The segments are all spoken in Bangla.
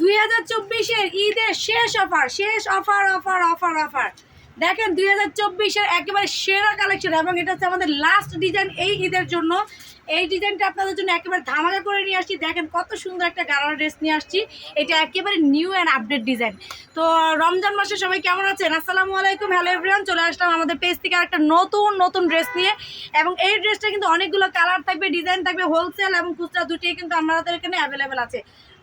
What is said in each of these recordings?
দুই হাজার চব্বিশের ঈদের শেষ অফার শেষ অফার অফার অফার অফার। দেখেন দুই হাজার চব্বিশের একেবারে সেরা কালেকশন এবং এটা হচ্ছে আমাদের লাস্ট ডিজাইন এই ঈদের জন্য। এই ডিজাইনটা আপনাদের জন্য একেবারে ধামাকা করে নিয়ে আসছি। দেখেন কত সুন্দর একটা গাড়ার ড্রেস নিয়ে আসছি। এটা একেবারে নিউ অ্যান্ড আপডেট ডিজাইন তো রমজান মাসে সবাই কেমন আছেন? আসসালামু আলাইকুম। হ্যালো এভরিওয়ান চলে আসলাম আমাদের পেজ থেকে একটা নতুন নতুন ড্রেস নিয়ে। এবং এই ড্রেসটা কিন্তু অনেকগুলো কালার থাকবে ডিজাইন থাকবে হোলসেল এবং খুচরা দুটোই কিন্তু আমাদের এখানে অ্যাভেলেবেল আছে।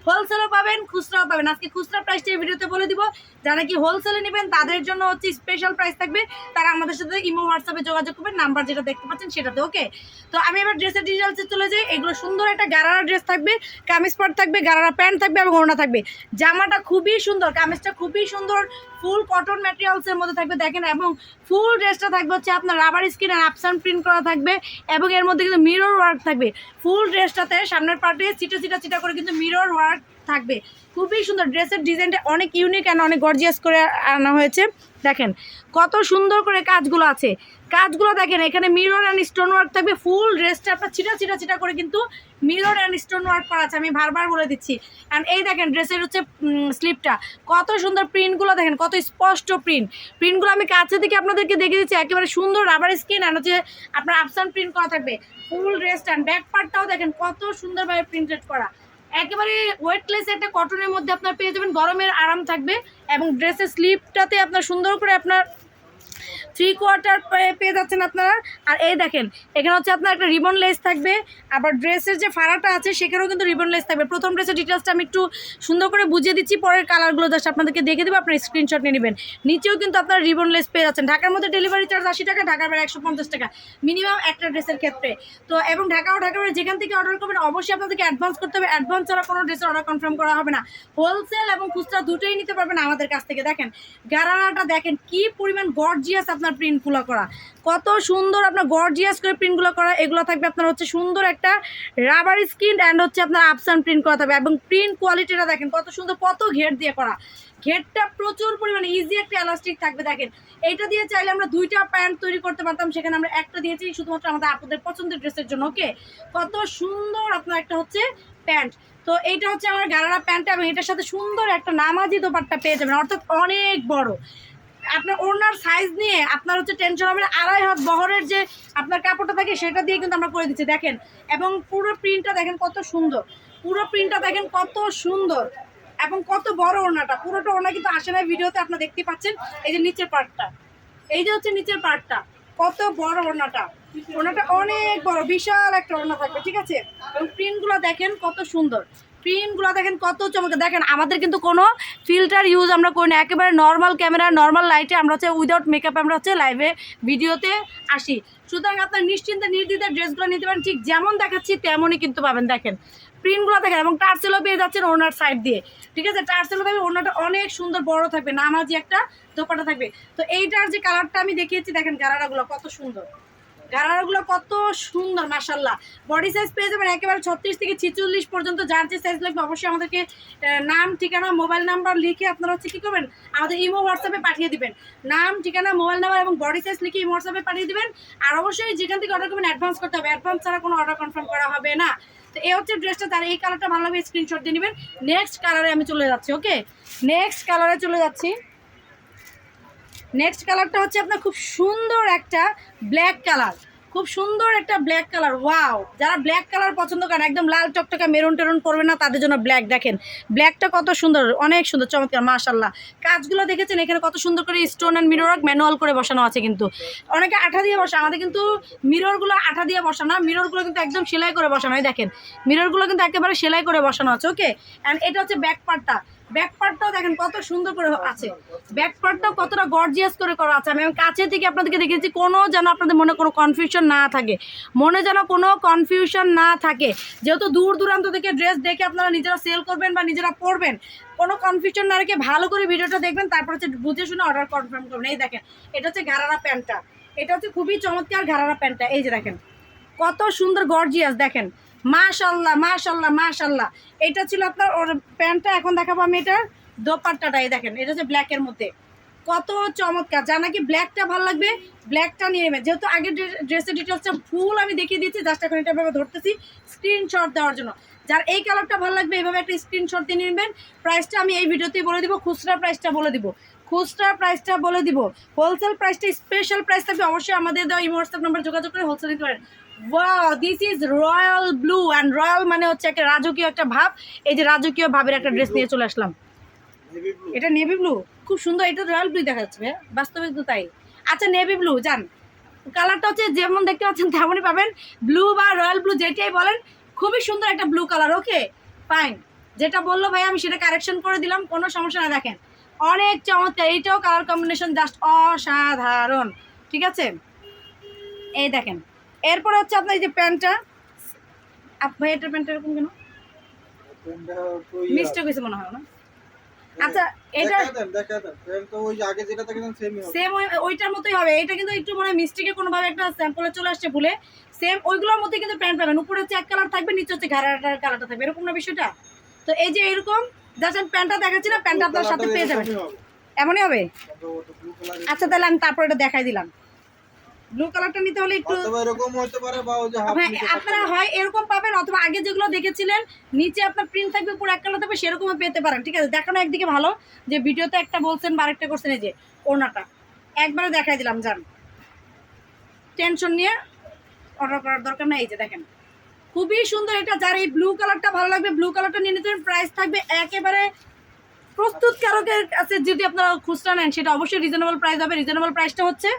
হোলসেলও পাবেন, খুচরাও পাবেন। আজকে খুচরা প্রাইসটা এই ভিডিওতে বলে দিব, যারা কি হোলসেলে নেবেন, তাদের জন্য হচ্ছে স্পেশাল প্রাইস থাকবে। তারা আমাদের সাথে ইমো, হোয়াটসঅ্যাপে যোগাযোগ করবেন নাম্বার যেটা দেখতে পাচ্ছেন সেটাতে ওকে তো আমি এবার ড্রেসের ডিটেলসে চলে যাই। এগুলো সুন্দর একটা গারারা ড্রেস থাকবে, কামিজ পট থাকবে, গারারা প্যান্ট থাকবে এবং ওড়না থাকবে। জামাটা খুবই সুন্দর, কামিজটা খুবই সুন্দর ফুল কটন ম্যাটেরিয়ালসের মধ্যে থাকবে, দেখেন, এবং ফুল ড্রেসটা থাকবে হচ্ছে আপনার রাবার স্কিন আর আপসান প্রিন্ট করা থাকবে, এবং এর মধ্যে কিন্তু মিরর ওয়ার্ক থাকবে। ফুল ড্রেসটাতে সামনের পার্টে সিটা সিটা সিটা করে কিন্তু মিরর ওয়ার্ক থাকবে। খুবই সুন্দর ড্রেসের ডিজাইনটা অনেক ইউনিক অ্যান্ড অনেক গর্জিয়াস করে আনা হয়েছে। দেখেন, কত সুন্দর করে কাজগুলো আছে। কাজগুলো দেখেন, এখানে মিরর অ্যান্ড স্টোন ওয়ার্ক থাকবে। ফুল ড্রেসটা আপনার চিটা চিটা চিটা করে কিন্তু মিরর অ্যান্ড স্টোন ওয়ার্ক করা আছে। আমি বারবার বলে দিচ্ছি। অ্যান্ড এই দেখেন ড্রেসের হচ্ছে স্লিপটা কত সুন্দর প্রিন্টগুলো দেখেন, কত স্পষ্ট প্রিন্ট প্রিন্টগুলো আমি কাছে থেকে আপনাদেরকে দেখে দিচ্ছি। একেবারে সুন্দর রাবার স্কিন অ্যান্ড হচ্ছে আপনার আপসান প্রিন্ট করা থাকবে। ফুল ড্রেসটা অ্যান্ড ব্যাক পার্টটাও দেখেন, কত সুন্দরভাবে প্রিন্টেড করা। একেবারে ওয়েটলেস একটা কটনের মধ্যে আপনার পেয়ে যাবেন। গরমের আরাম থাকবে এবং ড্রেসের স্লিপটাতে আপনার সুন্দর করে আপনার থ্রি কোয়ার্টার পেয়ে যাচ্ছেন আপনারা। আর এই দেখেন, এখানে হচ্ছে আপনার একটা রিবন লেস থাকবে। আবার ড্রেসের যে ফাড়াটা আছে, সেখানেও কিন্তু রিবন লেস থাকবে। প্রথম ড্রেসের ডিটেলসটা আমি একটু সুন্দর করে বুঝিয়ে দিচ্ছি, পরের কালারগুলো জাস্ট আপনাদেরকে দেখে দেবো, আপনার স্ক্রিনশট নিয়ে নেবেন। নিচেও কিন্তু আপনার রিবন লেস পেয়ে যাচ্ছেন। ঢাকার মধ্যে ডেলিভারি চার্জ আশি টাকা, ঢাকার বাইরে একশো পঞ্চাশ টাকা। মিনিমাম একটা ড্রেসের ক্ষেত্রে। তো, এবং ঢাকা ও বাইরে যেখান থেকে অর্ডার করবেন, অবশ্যই আপনাদেরকে অ্যাডভান্স করতে হবে। অ্যাডভান্স ছাড়া কোনো ড্রেসের অর্ডার কনফার্ম করা হবে না। হোলসেল এবং খুচরা দুটোই নিতে পারবেন আমাদের কাছ থেকে। দেখেন, গারারাটা দেখেন, কি পরিমাণ গর্জিয়াস আপনার প্রিন্টগুলো করা। কত সুন্দর আপনার গর্জিয়াস করে প্রিন্টগুলো করা। এগুলো থাকবে আপনার হচ্ছে সুন্দর একটা রাবার স্কিন অ্যান্ড হচ্ছে আপনার আপসান প্রিন্ট করা থাকবে। এবং প্রিন্ট কোয়ালিটিটা দেখেন, কত সুন্দর, কত ঘের দিয়ে করা। ঘেরটা প্রচুর পরিমাণে ইজি একটা এলাস্টিক থাকবে, দেখেন। এইটা দিয়ে চাইলে আমরা দুইটা প্যান্ট তৈরি করতে পারতাম, সেখানে আমরা একটা দিয়েছি, শুধুমাত্র আমাদের আপনাদের পছন্দের ড্রেসের জন্য ওকে কত সুন্দর আপনার একটা হচ্ছে প্যান্ট তো এইটা হচ্ছে আমার গারারা প্যান্ট এবং এটার সাথে সুন্দর একটা নামাজি দোপাট্টা পেয়ে যাবেন। অর্থাৎ অনেক বড়। আপনার ওনার সাইজ নিয়ে আপনার হচ্ছে টেনশন হবে আড়াই হাত বহরের যে আপনার কাপড়টা থাকে, সেটা দিয়ে কিন্তু আমরা করে দিচ্ছি। দেখেন, এবং পুরো প্রিন্টটা দেখেন কত সুন্দর। পুরো প্রিন্টটা দেখেন কত সুন্দর। এবং কত বড় ওড়নাটা। পুরোটা ওড়না কিন্তু আসে না ভিডিওতে, আপনারা দেখতে পাচ্ছেন। এই যে নিচের পার্টটা এই যে হচ্ছে নিচের পার্টটা কত বড় ওড়নাটা। ওড়নাটা অনেক বড়, বিশাল একটা ওড়না থাকবে, ঠিক আছে? এবং প্রিন্টগুলো দেখেন কত সুন্দর। প্রিন্টগুলো দেখেন কত চমকে দেখেন, আমাদের কিন্তু কোনো ফিল্টার ইউজ আমরা করি না। একেবারে নর্মাল ক্যামেরা নর্মাল লাইটে আমরা হচ্ছে উইদাউট মেকআপ আমরা হচ্ছে লাইভে ভিডিওতে আসি। সুতরাং আপনার নিশ্চিন্তে নির্দ্বিধায় ড্রেসগুলো নিতে পারেন। ঠিক যেমন দেখাচ্ছি, তেমনই কিন্তু পাবেন। দেখেন প্রিন্টগুলো দেখেন, এবং টার্সেলও পেয়ে যাচ্ছেন ওনার সাইড দিয়ে। ঠিক আছে? টার্সেলও থাকবে ওনাটা অনেক সুন্দর, বড় থাকবে। নামাজি একটা দোপাটা থাকবে। তো এইটার যে কালারটা আমি দেখিয়েছি, দেখেন গারারাগুলো কত সুন্দর। গারারাগুলো কত সুন্দর মাসাল্লাহ বডি সাইজ পেয়ে যাবেন একেবারে ছত্রিশ থেকে ছিচল্লিশ পর্যন্ত, যার যে সাইজ লাগবে অবশ্যই আমাদেরকে নাম, ঠিকানা মোবাইল নাম্বার লিখে আপনারা হচ্ছে কী করবেন, আমাদের ইমো হোয়াটসঅ্যাপে পাঠিয়ে দিবেন। নাম, ঠিকানা মোবাইল নাম্বার এবং বডি সাইজ লিখে ইমো হোয়াটসঅ্যাপে পাঠিয়ে দিবেন। আর অবশ্যই যেখান থেকে অর্ডার করবেন অ্যাডভান্স করতে হবে। অ্যাডভান্স ছাড়া কোনো অর্ডার কনফার্ম করা হবে না। তো এই হচ্ছে ড্রেসটা তার এই কালারটা ভালো লাগবে স্ক্রিনশট দিয়ে নেবেন। নেক্সট কালারে আমি চলে যাচ্ছি ওকে নেক্সট কালারে চলে যাচ্ছি। নেক্সট কালারটা হচ্ছে আপনার খুব সুন্দর একটা ব্ল্যাক কালার খুব সুন্দর একটা ব্ল্যাক কালার ওয়াও যারা ব্ল্যাক কালার পছন্দ করেন, একদম লাল টকটকা মেরুন টেরুন করবে না, তাদের জন্য ব্ল্যাক দেখেন। ব্ল্যাকটা কত সুন্দর, অনেক সুন্দর, চমৎকার মাশাল্লাহ কাজগুলো দেখেছেন, এখানে কত সুন্দর করে স্টোন অ্যান্ড মিরর ম্যানুয়াল করে বসানো আছে কিন্তু। অনেকে আঠা দিয়ে বসা, আমাদের কিন্তু মিররগুলো আঠা দিয়ে বসানো মিররগুলো কিন্তু একদম সেলাই করে বসানো। দেখেন মিররগুলো কিন্তু একেবারে সেলাই করে বসানো আছে ওকে অ্যান্ড এটা হচ্ছে ব্যাক পার্টটা ব্যাক পার্টটাও দেখেন কত সুন্দর করে আছে। ব্যাক পার্টটাও কতটা গর্জিয়াস করে করা আছে। আমি কাছে থেকে আপনাদেরকে দেখেছি কোনো যেন আপনাদের মনে কোনো কনফিউশন না থাকে। মনে যেন কোনো কনফিউশন না থাকে। যেহেতু দূর দূরান্ত থেকে ড্রেস দেখে আপনারা নিজেরা সেল করবেন বা নিজেরা পরবেন, কোনো কনফিউশন না রেখে ভালো করে ভিডিওটা দেখবেন, তারপর হচ্ছে বুঝে শুনে অর্ডার কনফার্ম করবেন। এই দেখেন, এটা হচ্ছে ঘাড়ারা প্যান্টটা। এটা হচ্ছে খুবই চমৎকার ঘাড়ারা প্যান্টটা। এই যে দেখেন, কত সুন্দর গর্জিয়াস দেখেন। মাশাল্লাহ মাশাল্লাহ মাশাল্লাহ। এটা ছিল আপনার ওর প্যান্টটা, এখন দেখাবো আমি এটা দোপাট্টাটা, এই দেখেন, এটা হচ্ছে ব্ল্যাকের মধ্যে। কত চমৎকার, যা নাকি ব্ল্যাকটা ভালো লাগবে, ব্ল্যাকটা নিয়ে নেবেন। যেহেতু আগের ড্রেসের ডিটেলসটা ফুল আমি দেখিয়ে দিচ্ছি জাস্ট এখন এটা ভাবে ধরতেছি স্ক্রিনশট দেওয়ার জন্য। যার এই কালারটা ভালো লাগবে এইভাবে একটা স্ক্রিনশট দিয়ে নেবেন। প্রাইসটা আমি এই ভিডিওতেই বলে দিব, খুচরা প্রাইসটা বলে দিব। খুচরা প্রাইসটা বলে দিব। হোলসেল প্রাইসটা স্পেশাল প্রাইস থাকবে, অবশ্যই আমাদের দেওয়া ইমো হোয়াটসঅ্যাপ নাম্বার যোগাযোগ করে হোলসেল নিতে পারেন। This is royal blue and royal মানে হচ্ছে একটা রাজকীয় একটা ভাব। এই যে রাজকীয় ভাবের একটা ড্রেস নিয়ে চলে আসলাম। এটা নেভি ব্লু খুব সুন্দর, এটা রয়্যাল ব্লু দেখা যাচ্ছে বাস্তবে তো তাই। আচ্ছা নেভি ব্লু যান। কালারটা হচ্ছে যেমন দেখতে পাচ্ছেন তেমনই পাবেন। ব্লু বা রয়্যাল ব্লু যেটাই বলেন, খুবই সুন্দর একটা ব্লু কালার ওকে ফাইন যেটা বলল ভাই আমি সেটা কারেকশন করে দিলাম, কোনো সমস্যা না, দেখেন। অনেক চমৎকার। এইটাও কালার কম্বিনেশন জাস্ট অসাধারণ। ঠিক আছে? এই দেখেন। এরপরে হচ্ছে আপনার এই যে প্যান্টটা। ভাই এটার প্যান্টটা এরকম কেন? মিস্টেক হয়েছে মনে হয় না? আচ্ছা এটা দেখা দেন প্যান্ট তো ওই আগে যেটা থাকে সেমই হবে। সেম ওইটার মতোই হবে। এটা কিন্তু একটু মানে মিস্টেকে কোনোভাবে একটা স্যাম্পলে চলে আসছে ভুলে। সেম ওইগুলোর মধ্যে কিন্তু প্যান্ট পাবেন। উপরে হচ্ছে এক কালার থাকবে নিচে হচ্ছে ঘাড়াটার কালারটা থাকবে। এরকম না বিষয়টা? তো এই যে এরকম জাস্ট আমি প্যান্টটা দেখাচ্ছি না প্যান্টটা আপনার সাথে পেয়ে যাবেন। এমনই হবে? আচ্ছা তাহলে আমি তারপর এটা দেখাই দিলাম। ব্লু কালারটা নিতে হলে একটু এরকম হতে পারে বা ওই যে হ্যাঁ আপনারা হয় এরকম পাবেন অথবা আগে যেগুলো দেখেছিলেন নিচে আপনার প্রিন্ট থাকবে পুরো এক কালার থাকবে সেরকমও পেতে পারেন। ঠিক আছে দেখানো একদিকে ভালো। যে ভিডিওতে একটা বলছেন বা আরেকটা করছেন এই যে ওনাটা একবারে দেখাই দিলাম যান। টেনশন নিয়ে অর্ডার করার দরকার নেই এই যে দেখেন। খুবই সুন্দর এটা, যার এই ব্লু কালারটা ভালো লাগবে ব্লু কালারটা নিয়ে নিতে প্রাইস থাকবে একেবারে প্রস্তুতকারকের কাছে যদি আপনারা খুচরা নেন, সেটা অবশ্যই রিজনেবল প্রাইস হবে। রিজনেবল প্রাইসটা হচ্ছে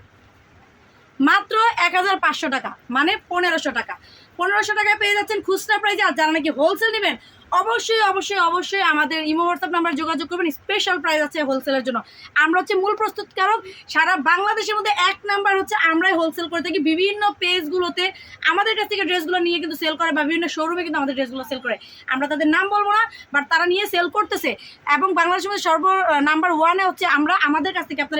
মাত্র এক হাজার পাঁচশো টাকা মানে পনেরোশো টাকা। পনেরোশো টাকায় পেয়ে যাচ্ছেন খুচরা প্রাইজে আর যারা নাকি হোলসেল নেবেন, অবশ্যই অবশ্যই অবশ্যই আমাদের ইমো হোয়াটসঅ্যাপ নাম্বার যোগাযোগ করবেন। স্পেশাল প্রাইস আছে হোলসেলের জন্য। আমরা হচ্ছে মূল প্রস্তুতকারক। সারা বাংলাদেশের মধ্যে এক নাম্বার হচ্ছে আমরাই হোলসেল করে থাকি। বিভিন্ন পেজগুলোতে আমাদের কাছ থেকে ড্রেসগুলো নিয়ে কিন্তু সেল করে বা বিভিন্ন শোরুমে কিন্তু আমাদের ড্রেসগুলো সেল করে। আমরা তাদের নাম বলব না বাট তারা নিয়ে সেল করতেছে। এবং বাংলাদেশের মধ্যে সর্ব নাম্বার ওয়ানে হচ্ছে আমরা, আমাদের কাছ থেকে আপনারা